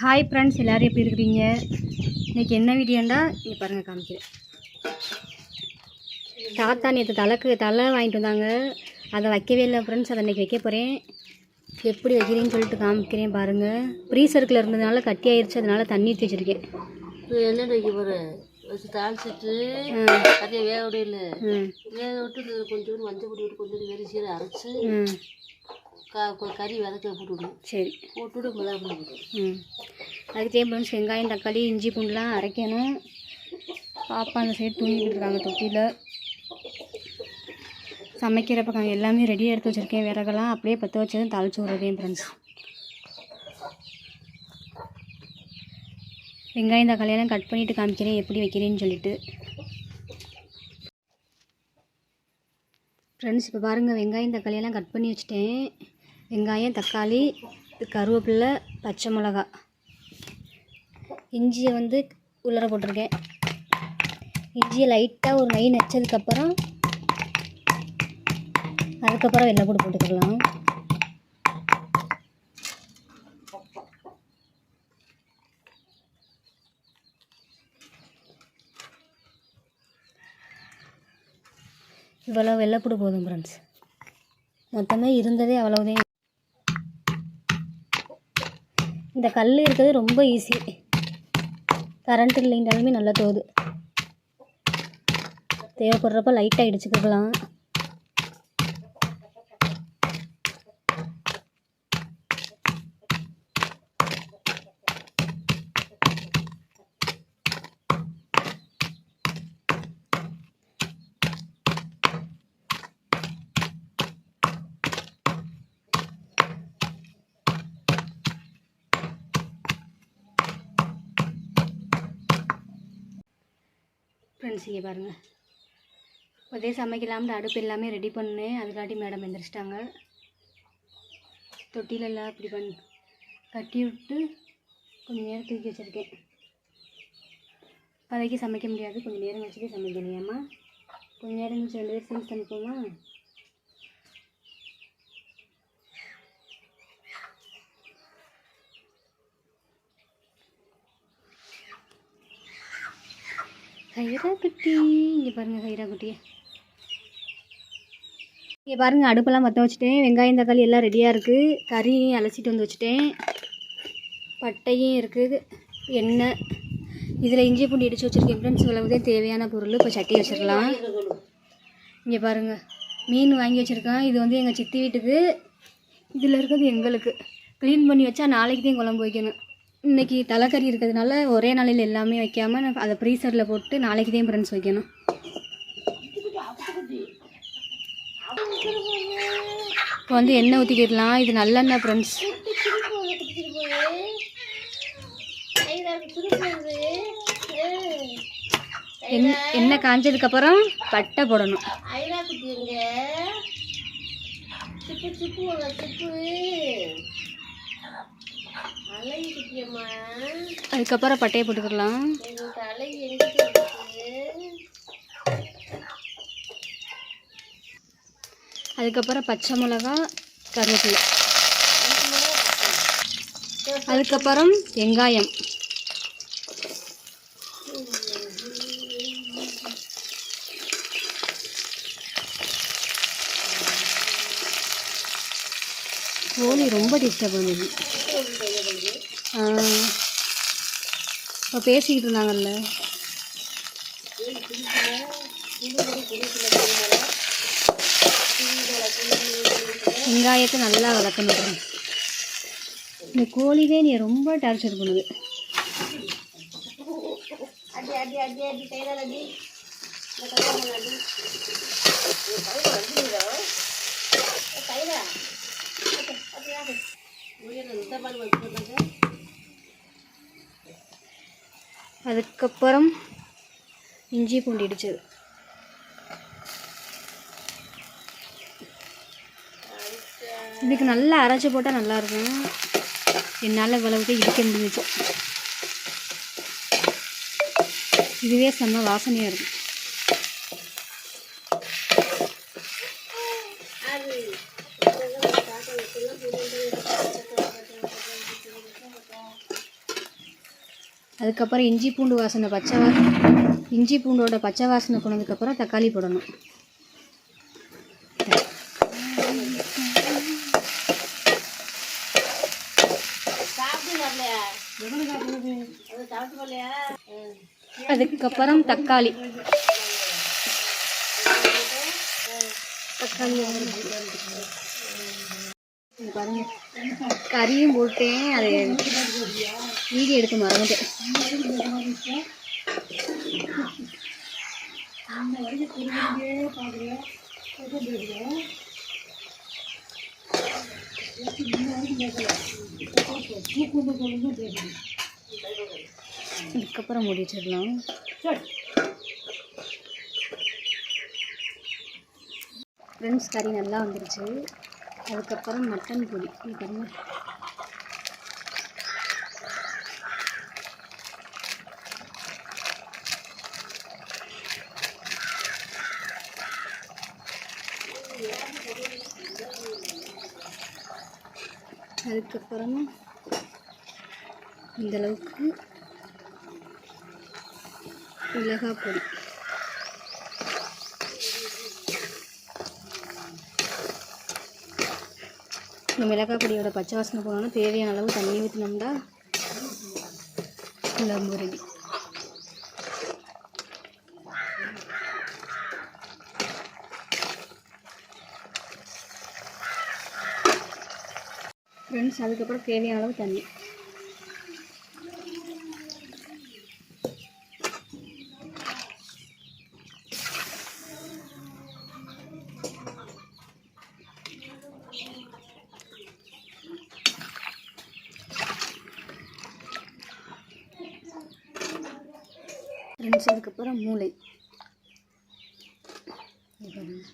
Hi friends எல்லோரும் எப்படி இருக்கிறீங்க? இன்றைக்கி என்ன வீடியோண்டா இங்கே பாருங்கள் காமிக்கிறேன். தாத்தா நேற்று தலைக்கு தலை வாங்கிட்டு வந்தாங்க. அதை வைக்கவே இல்லை ஃப்ரெண்ட்ஸ் அதை இன்றைக்கி வைக்க போகிறேன் எப்படி வைக்கிறேன்னு சொல்லிட்டு காமிக்கிறேன் பாருங்கள் ப்ரீசர்க்கில் இருந்ததுனால கட்டி ஆயிடுச்சு அதனால தண்ணி ஊற்றி வச்சுருக்கேன். எண்ணெய் வைக்க போகிறேன் தாளிச்சிட்டு வேக விடையில வேக விட்டு இது கொஞ்சோண்டு மஞ்சள் பொடி விட்டு கொஞ்சோண்டு வெறி சீரை அரைச்சி ம். கா கொ- கறி வதக்க போட்டு விடணும் சரி. போட்டுவிட்டு மிளகா பொடி போட்டு ம். அதுக்கு தேவை ஃப்ரெண்ட்ஸ் வெங்காயம் தக்காளி இஞ்சி பூண்டுலாம் அரைக்கணும். பாப்பா அந்த சைடு தூங்கிக்கிட்டு இருக்காங்க தொட்டியில். சமைக்கிறப்ப கா- எல்லாமே ரெடியாக எடுத்து வச்சுருக்கேன். விறகெல்லாம் அப்படியே பற்ற வச்சதும் தாளிச்சு விட்றதே ஃப்ரெண்ட்ஸ் வெங்காயம் தக்காளியெல்லாம் கட் பண்ணிவிட்டு காமிக்கிறேன். எப்படி வைக்கிறேன்னு சொல்லிட்டு. ஃப்ரெண்ட்ஸ் இப்போ பாருங்கள் வெங்காயம் தக்காளியெல்லாம் கட் பண்ணி வச்சுட்டேன். வெங்காயம் தக்காளி கருவேப்பிலை பச்சை மிளகா. இஞ்சியை வந்து உள்ளர போட்டிருக்கேன். இஞ்சியை லைட்டாக ஒரு நை நச்சதுக்கப்புறம் அதுக்கப்புறம் வெள்ளைப்பூடு போட்டுக்கலாம். இவ்வளோ வெள்ளைப்பூடு போதும் ஃப்ரெண்ட்ஸ் மொத்தமே இருந்ததே அவ்வளோதே இந்த கல் இருக்கிறது ரொம்ப ஈஸி கரண்ட் இல்லைன்றாலுமே நல்லா தோது. தேவைப்படுறப்ப லைட்டாக இடிச்சுக்கலாம் ஃப்ரெண்ட்ஸ் இங்கே பாருங்கள் அதே சமைக்கலாம்னு அடுப்பு எல்லாமே ரெடி பண்ணேன் அதுக்காட்டி மேடம் எந்திரிச்சிட்டாங்க. தொட்டிலெல்லாம் இப்படி பண்ணி கட்டி விட்டு கொஞ்சம் நேரம் தூக்கி வச்சுருக்கேன். இப்போதைக்கு சமைக்க முடியாது. கொஞ்சம் நேரம் வச்சுட்டு சமைக்கலையாம்மா கொஞ்சம் நேரம் வச்சு ரெண்டு பேர் சேர்ந்து சமைப்போமா ஹைரா குட்டி இங்கே பாருங்கள் ஹைரா குட்டியை இங்கே பாருங்கள் அடுப்பெல்லாம் பற்ற வச்சுட்டேன் வெங்காயம் தக்காளி எல்லாம் ரெடியாக இருக்குது கறியும் அலசிட்டு வந்து வச்சுட்டேன் பட்டையும் இருக்குது எண்ணெய் இதில் இஞ்சி பூண்டு இடித்து வச்சுருக்கேன் ஃப்ரெண்ட்ஸ் இவ்வளவுதான் தேவையான பொருள் இப்போ சட்டி வச்சிடலாம் இங்கே பாருங்கள் மீன் வாங்கி வச்சுருக்கேன் இது வந்து எங்கள் சித்தி வீட்டுக்கு இதில் இருக்கிறது எங்களுக்கு க்ளீன் பண்ணி வச்சா நாளைக்கு தான் குழம்பு வைக்கணும் இன்றைக்கி தலைக்கறி இருக்கிறதுனால ஒரே நாளையில் எல்லாமே வைக்காமல் நான் அதை ப்ரீசரில் போட்டு நாளைக்கு தான் ஃப்ரெண்ட்ஸ் வைக்கணும். இப்போ வந்து எண்ணெய் ஊற்றிக்கிடலாம் இது நல்லெண்ணெய் ஃப்ரெண்ட்ஸ் எண்ணெய் எண்ணெய் காஞ்சதுக்கப்புறம் பட்டை போடணும். சிப்பு சிப்பு சிப்பு. அதுக்கப்புறம் பட்டையை போட்டுக்கலாம். அதுக்கப்புறம் பச்சை மிளகா கருவேப்பிலை. அதுக்கப்புறம் வெங்காயம். கோழி ரொம்ப டிஸ்டர்ப் பண்ணுது. இப்போ பேசிக்கிட்டு இருந்தாங்கல்ல வெங்காயத்தை நல்லா வதக்கணும் இந்த கோழிதே நீ ரொம்ப டார்ச்சர் பண்ணுது அடி அடி அடி அடி கையில அடி கையில அதுக்கப்புறம் இஞ்சி பூண்டு இடிச்சது. இதுக்கு நல்லா அரைச்சி போட்டால் நல்லாயிருக்கும் என்னால் இவ்வளவுக்கு இடிக்க முடிஞ்சிச்சு. இதுவே செம்ம வாசனையாக இருக்கும். அதுக்கப்புறம் இஞ்சி பூண்டு வாசனை பச்சை வா இஞ்சி பூண்டோட பச்சை வாசனை போனதுக்கப்புறம் தக்காளி போடணும். அதுக்கப்புறம் தக்காளி. தக்காளி பாருங்க. கறியும் போட்டேன். அது வீடியோ எடுக்க மறந்துட்டேன். இதுக்கப்புறம் முடிச்சிடலாம். ஃப்ரெண்ட்ஸ் கறி நல்லா வந்துருச்சு. அதுக்கப்புறம் மட்டன் பொடி. இது அதுக்கப்புறமா இந்த அளவுக்கு மிளகாய் பொடி. இந்த மிளகாய் பொடியோட பச்சை வாசனை போனோன்னா தேவையான அளவு தண்ணி ஊற்றினோம்னா குழம்பு ரெடி ஃப்ரெண்ட்ஸ் அதுக்கப்புறம் தேவையான அளவு தண்ணி. ஃப்ரெண்ட்ஸ் அதுக்கப்புறம் மூளை இங்க பாருங்க.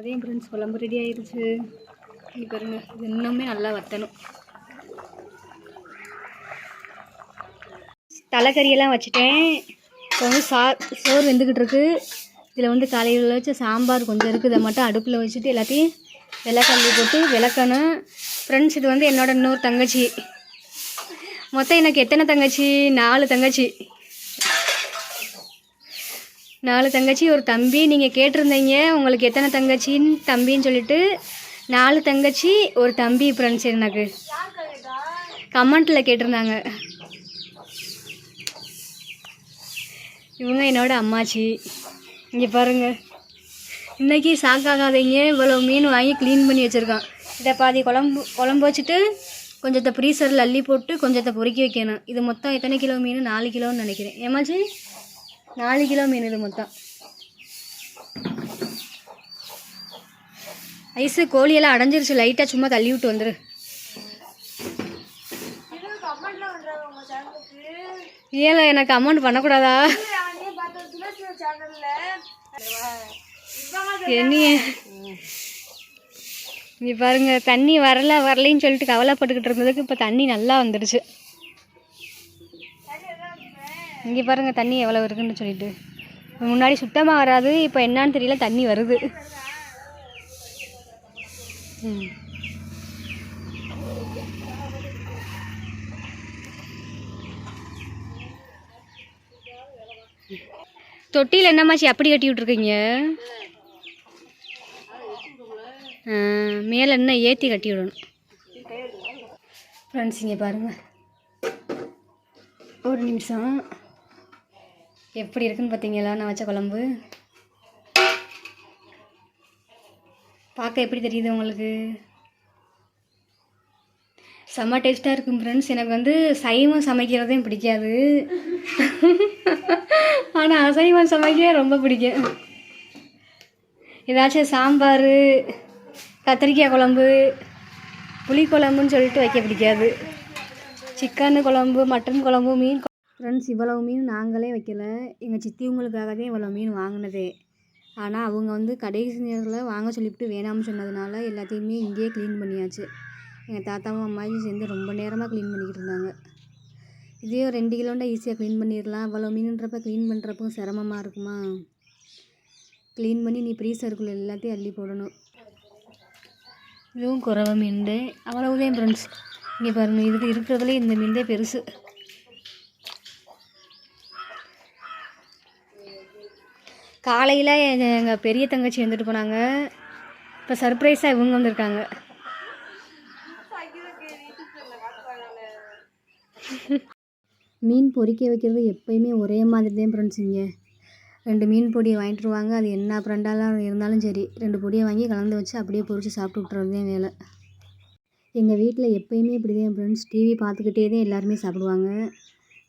உதயம் ஃப்ரெண்ட்ஸ் குழம்பு ரெடி ஆயிடுச்சு பாருங்க இது இன்னுமே நல்லா வத்தணும். தலைக்கறியெல்லாம் வச்சுட்டேன். இப்போ வந்து சா சோறு வெந்துக்கிட்டு இருக்குது இதில் வந்து காலையில் வச்ச சாம்பார் கொஞ்சம் இருக்குது இதை மட்டும் அடுப்பில் வச்சுட்டு எல்லாத்தையும் விளக்கல்லி போட்டு விளக்கணும். ஃப்ரெண்ட்ஸ் இது வந்து என்னோட இன்னொரு தங்கச்சி. மொத்தம் எனக்கு எத்தனை தங்கச்சி? நாலு தங்கச்சி. நாலு தங்கச்சி ஒரு தம்பி. நீங்கள் கேட்டிருந்தீங்க உங்களுக்கு எத்தனை தங்கச்சின்னு? தம்பின்னு சொல்லிட்டு நாலு தங்கச்சி ஒரு தம்பி ஃப்ரெண்ட்ஸ் எனக்கு. கமெண்ட்டில் கேட்டிருந்தாங்க. இவங்க என்னோட அம்மாச்சி. இங்கே பாருங்கள் இன்றைக்கி சாக்காகாதீங்க இவ்வளோ மீன் வாங்கி க்ளீன் பண்ணி வச்சுருக்கான். இதை பாதி குழம்பு குழம்பு வச்சுட்டு கொஞ்சத்தை ஃப்ரீசரில் அள்ளி போட்டு கொஞ்சத்தை பொறுக்கி வைக்கணும். இது மொத்தம் எத்தனை கிலோ மீன்? நாலு கிலோன்னு நினைக்கிறேன். ஏமாச்சி? நாலு கிலோ மீன் இது மொத்தம். ஐஸு கோழியெல்லாம் அடைஞ்சிருச்சு. லைட்டாக சும்மா தள்ளி விட்டு வந்துரு. ஏல எனக்கு அமௌண்ட் பண்ணக்கூடாதா? என்னைய. இங்க பாருங்க தண்ணி வரல வரலைன்னு சொல்லிட்டு கவலைப்பட்டுக்கிட்டு இருந்ததுக்கு இப்போ தண்ணி நல்லா வந்துடுச்சு இங்கே பாருங்கள் தண்ணி எவ்வளோ இருக்குன்னு சொல்லிட்டு. முன்னாடி சுத்தமாக வராது இப்போ என்னன்னு தெரியல தண்ணி வருது. ம். தொட்டியில் என்னம்மாச்சி அப்படி கட்டி விட்ருக்கீங்க மேலே என்ன ஏற்றி கட்டி விடணும் ஃப்ரெண்ட்ஸ் இங்கே பாருங்கள் ஒரு நிமிஷம். எப்படி இருக்குன்னு பார்த்தீங்களா நான் வச்ச குழம்பு. பார்க்க எப்படி தெரியுது உங்களுக்கு? செம்ம டேஸ்ட்டாக இருக்கும் ஃப்ரெண்ட்ஸ் எனக்கு வந்து சைவம் சமைக்கிறதும் பிடிக்காது. ஆனால் அசைவம் சமைக்க ரொம்ப பிடிக்கும். ஏதாச்சும் சாம்பார் கத்திரிக்காய் குழம்பு புளிக்குழம்புன்னு சொல்லிட்டு வைக்க பிடிக்காது. சிக்கன் குழம்பு மட்டன் குழம்பு மீன் ஃப்ரெண்ட்ஸ் இவ்வளவு மீன் நாங்களே வைக்கல. எங்கள் சித்திவங்களுக்காகவே இவ்வளோ மீன் வாங்கினதே. ஆனால் அவங்க வந்து கடைசி நேரத்தில் வாங்க சொல்லிவிட்டு வேணாம்னு சொன்னதுனால எல்லாத்தையுமே இங்கேயே க்ளீன் பண்ணியாச்சு. எங்கள் தாத்தாவும் அம்மாவும் சேர்ந்து ரொம்ப நேரமாக க்ளீன் பண்ணிக்கிட்டு இருந்தாங்க. இதே ஒரு ரெண்டு கிலோண்டா ஈஸியாக க்ளீன் பண்ணிடலாம். அவ்வளோ மீனுன்றப்ப க்ளீன் பண்ணுறப்போ சிரமமாக இருக்குமா? க்ளீன் பண்ணி நீ ப்ரீசருக்குள்ளே எல்லாத்தையும் அள்ளி போடணும். இதுவும் குறவை மீன் அவ்வளவுதான் ஃப்ரெண்ட்ஸ் இங்கே பாருங்கள் இதுக்கு இருக்கிறதுலே இந்த மீன் தான் பெருசு. காலையில் எங்கள் பெரிய தங்கச்சி வந்துட்டு போனாங்க. இப்போ சர்ப்ரைஸாக இவங்க வந்திருக்காங்க. மீன் பொறிக்க வைக்கிறது எப்பயுமே ஒரே மாதிரி தான் ஃப்ரெண்ட்ஸ் இங்கே. ரெண்டு மீன் பொடியை வாங்கிட்டு வருவாங்க. அது என்ன ஃப்ரெண்டாலாம் இருந்தாலும் சரி ரெண்டு பொடியை வாங்கி கலந்து வச்சு அப்படியே பொறிச்சு சாப்பிட்டு விட்றது தான் வேலை. எங்கள் வீட்டில் எப்பயுமே இப்படி தான் ஃப்ரெண்ட்ஸ் டிவி பார்த்துக்கிட்டே தான் எல்லாருமே சாப்பிடுவாங்க.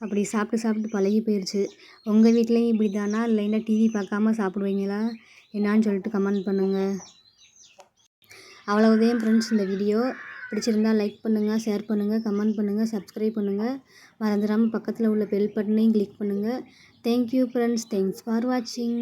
அப்படி சாப்பிட்டு சாப்பிட்டு பழகி போயிடுச்சு உங்கள் வீட்லேயும் இப்படி தானா இல்லைன்னா டிவி பார்க்காம சாப்பிடுவீங்களா? என்னான்னு சொல்லிட்டு கமெண்ட் பண்ணுங்கள் அவ்வளவுதான் ஃப்ரெண்ட்ஸ் இந்த வீடியோ பிடிச்சிருந்தா லைக் பண்ணுங்கள் ஷேர் பண்ணுங்கள் கமெண்ட் பண்ணுங்கள் சப்ஸ்கிரைப் பண்ணுங்கள் மறந்துடாமல் பக்கத்தில் உள்ள பெல் பட்டனையும் கிளிக் பண்ணுங்கள் தேங்க்யூ ஃப்ரெண்ட்ஸ் தேங்க்ஸ் ஃபார் வாட்சிங்